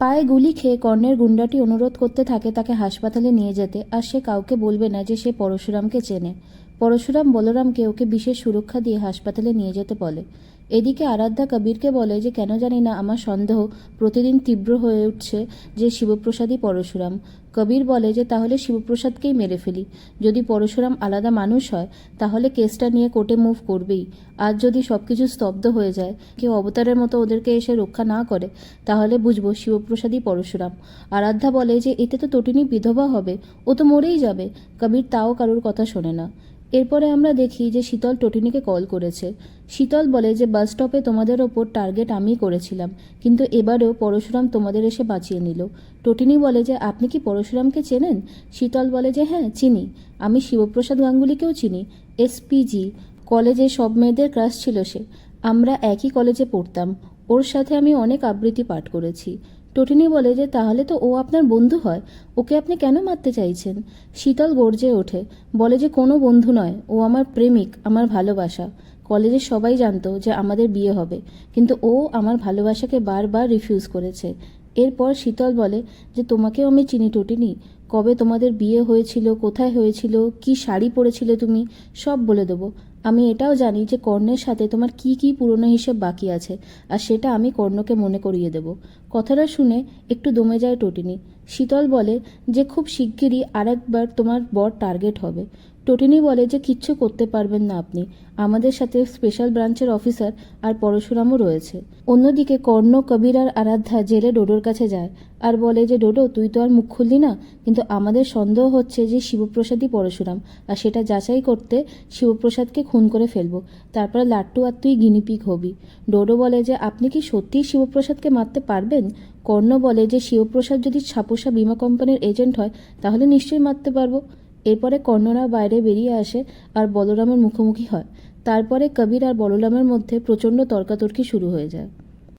পায়ে গুলি খেয়ে কর্ণের গুন্ডাটি অনুরোধ করতে থাকে তাকে হাসপাতালে নিয়ে যেতে, আর সে কাউকে বলবে না যে সে পরশুরামকে চেনে। পরশুরাম বলরামকে ওকে বিশেষ সুরক্ষা দিয়ে হাসপাতালে নিয়ে যেতে বলে। এদিকে আরাধ্যা কবিরকে বলে যে, কেন জানি না, আমার সন্দেহ প্রতিদিন তীব্র হয়ে উঠছে যে, শিবপ্রসাদই পরশুরাম। কবির বলে যে, তাহলে শিবপ্রসাদকেই মেরে ফেলি। যদি পরশুরাম আলাদা মানুষ হয়, তাহলে কেসটা নিয়ে কোর্টে মুভ করবেই। আর যদি সব কিছু স্তব্ধ হয়ে যায়, কেউ অবতারের মতো ওদেরকে এসে রক্ষা না করে, তাহলে বুঝব শিবপ্রসাদই পরশুরাম। আরাধ্যা বলে যে, এতে তো তটিনী বিধবা হবে, ও তো মরেই যাবে। কবির তাও কারোর কথা শোনে না। এরপরে আমরা দেখি যে শীতল টটিনিকে কল করেছে। শীতল বলে যে, বাস স্টপে তোমাদের ওপর টার্গেট আমিই করেছিলাম, কিন্তু এবারেও পরশুরাম তোমাদের এসে বাঁচিয়ে নিল। টটিনি বলে যে, আপনি কি পরশুরামকে চেনেন? শীতল বলে যে হ্যাঁ চিনি। আমি শিবপ্রসাদ গাঙ্গুলিকেও চিনি। এসপিজি কলেজে সব মেয়েদের ক্রাশ ছিল সে। আমরা একই কলেজে পড়তাম। ওর সাথে আমি অনেক আবৃত্তি পাঠ করেছি। টটিনি বলে যে, তাহলে তো ও আপনার বন্ধু হয়। ওকে আপনি কেন মারতে চাইছেন? শীতল গর্জে ওঠে। বলে যে, কোনো বন্ধু নয়। ও আমার প্রেমিক, আমার ভালোবাসা। কলেজের সবাই জানতো যে আমাদের বিয়ে হবে। কিন্তু ও আমার ভালোবাসাকে বারবার রিফিউজ করেছে। এরপর শীতল বলে যে, তোমাকেও আমি চিনি টটিনি কবে তোমাদের বিয়ে হয়েছিল, কোথায় হয়েছিল, কি শাড়ি পরেছিলে তুমি, সব বলে দেবো। আমি এটাও জানি যে কর্ণের সাথে তোমার কি কি পুরনো হিসেব বাকি আছে, আর সেটা আমি কর্ণকে মনে করিয়ে দেব। কথাটা শুনে একটু দমে যায় টটিনি শীতল বলে যে খুব শিগগিরই আরেকবার তোমার বর টার্গেট হবে। টটিনি বলে যে, কিচ্ছু করতে পারবেন না আপনি। আমাদের সাথে স্পেশাল ব্রাঞ্চের অফিসার আর পরশুরামও রয়েছে। অন্যদিকে কর্ণ, কবির আর আরাধ্যা জেলে ডোডোর কাছে যায়। আর বলে যে, ডোডো, তুই তো আর মুখ খুললি না? কিন্তু আমাদের সন্দেহ হচ্ছে যে, শিবপ্রসাদই পরশুরাম। আর সেটা যাচাই করতে শিবপ্রসাদকে খুন করে ফেলব। তারপর লাট্টু আর তুই গিনিপিক হবি। ডোডো বলে যে, আপনি কি সত্যিই শিবপ্রসাদকে মারতে পারবেন? কর্ণ বলে যে, শিবপ্রসাদ যদি ছাপোসা বিমা কোম্পানির এজেন্ট হয়, তাহলে নিশ্চয়ই মারতে পারব। এরপরে কর্ণরা বাইরে বেরিয়ে আসে আর বলরামের মুখোমুখি হয়। তারপরে কবির আর বলরামের মধ্যে প্রচণ্ড তর্কাতর্কি শুরু হয়ে যায়।